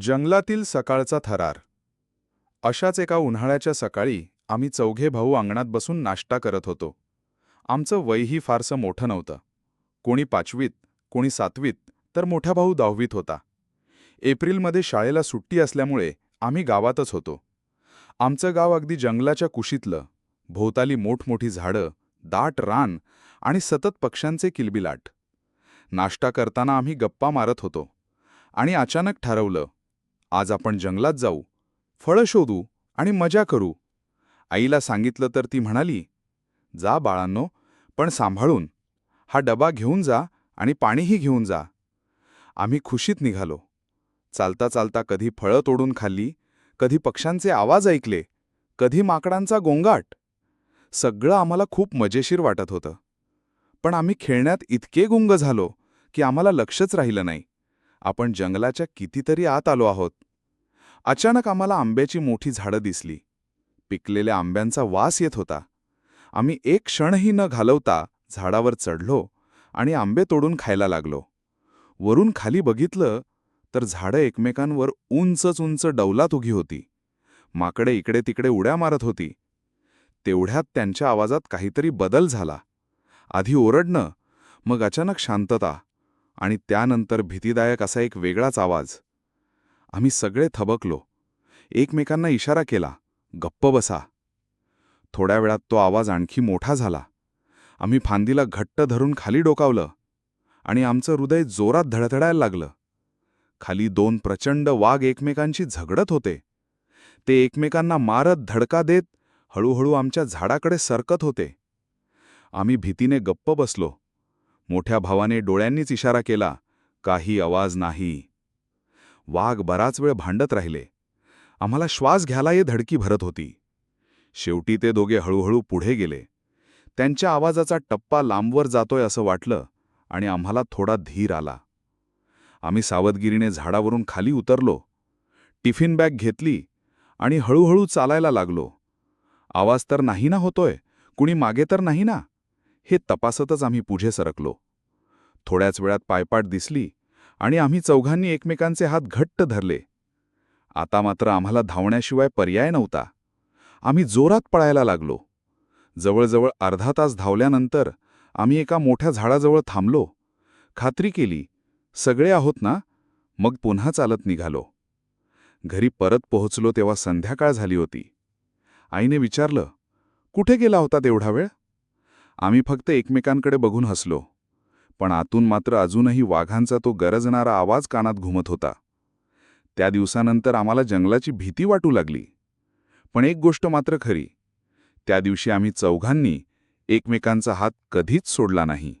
जंगलातील सकाळचा थरार. अशाच एका उन्हाळ्याच्या सकाळी आम्ही चौघे भाऊ अंगणात बसून नाश्ता करत होतो. आमचं वयही फारसं मोठं नव्हतं. कोणी पाचवीत कोणी सातवीत तर मोठा भाऊ दहावीत होता. एप्रिलमध्ये शाळेला सुट्टी असल्यामुळे आम्ही गावातच होतो. आमचं गाव अगदी जंगलाच्या कुशीतलं. भोवताली मोठमोठी झाडं दाट रान आणि सतत पक्ष्यांचे किलबिलाट. नाश्ता करताना आम्ही गप्पा मारत होतो. आणि अचानक ठरवलं आज आपण जंगलात जाऊ फळं शोधू आणि मजा करू. आईला सांगितलं तर ती म्हणाली जा बाळांनो पण सांभाळून. हा डबा घेऊन जा आणि पाणीही घेऊन जा. आम्ही खुशीत निघालो. चालता चालता कधी फळं तोडून खाल्ली कधी पक्ष्यांचे आवाज ऐकले कधी माकडांचा गोंगाट. सगळं आम्हाला खूप मजेशीर वाटत होतं. पण आम्ही खेळण्यात इतके गुंग झालो की आम्हाला लक्षच राहिलं नाही. आपण जंगलाच्या कितीतरी आत आलो आहोत. अचानक आम्हाला आंब्याची मोठी झाडं दिसली. पिकलेल्या आंब्यांचा वास येत होता. आम्ही एक क्षणही न घालवता झाडावर चढलो आणि आंबे तोडून खायला लागलो. वरून खाली बघितलं तर झाडं एकमेकांवर उंचच उंच डौलात उगी होती. माकडे इकडे तिकडे उड्या मारत होती. तेवढ्यात त्यांच्या आवाजात काहीतरी बदल झाला. आधी ओरडणं मग अचानक शांतता. आणि त्यानंतर भीतीदायक असा एक वेगळाच आवाज. आम्ही सगळे थबकलो. एकमेकांना इशारा केला गप्प बसा. थोड्या वेळात तो आवाज आणखी मोठा झाला. आम्ही फांदीला घट्ट धरून खाली डोकावलं आणि आमचं हृदय जोरात धडधडायला लागलं. खाली दोन प्रचंड वाघ एकमेकांशी झगडत होते. ते एकमेकांना मारत धडका देत हळूहळू आमच्या झाडाकडे सरकत होते. आम्ही भीतीने गप्प बसलो. मोठ्या भावाने डोळ्यांनीच इशारा केला काही आवाज नाही. वाघ बराच वेळ भांडत राहिले. आम्हाला श्वास घ्यायलाही धडकी भरत होती. शेवटी ते दोघे हळूहळू पुढे गेले. त्यांच्या आवाजाचा टप्पा लांबवर जातोय असं वाटलं आणि आम्हाला थोडा धीर आला. आम्ही सावधगिरीने झाडावरून खाली उतरलो. टिफिन बॅग घेतली आणि हळूहळू चालायला लागलो. आवाज तर नाही ना होतोय कुणी मागे तर नाही ना? हे तपासतच आम्ही पुढे सरकलो. थोड्याच वेळात पायपाट दिसली आणि आम्ही चौघांनी एकमेकांचे हात घट्ट धरले. आता मात्र आम्हाला धावण्याशिवाय पर्याय नव्हता. आम्ही जोरात पळायला लागलो. जवळजवळ अर्धा तास धावल्यानंतर आम्ही एका मोठ्या झाडाजवळ थांबलो. खात्री केली सगळे आहोत ना? मग पुन्हा चालत निघालो. घरी परत पोहोचलो तेव्हा संध्याकाळ झाली होती. आईने विचारलं कुठे गेला होता तेवढा वेळ? आम्ही फक्त एकमेकांकडे बघून हसलो. पण आतून मात्र अजूनही वाघांचा तो गरजणारा आवाज कानात घुमत होता. त्या दिवसानंतर आम्हाला जंगलाची भीती वाटू लागली. पण एक गोष्ट मात्र खरी. त्या दिवशी आम्ही चौघांनी एकमेकांचा हात कधीच सोडला नाही.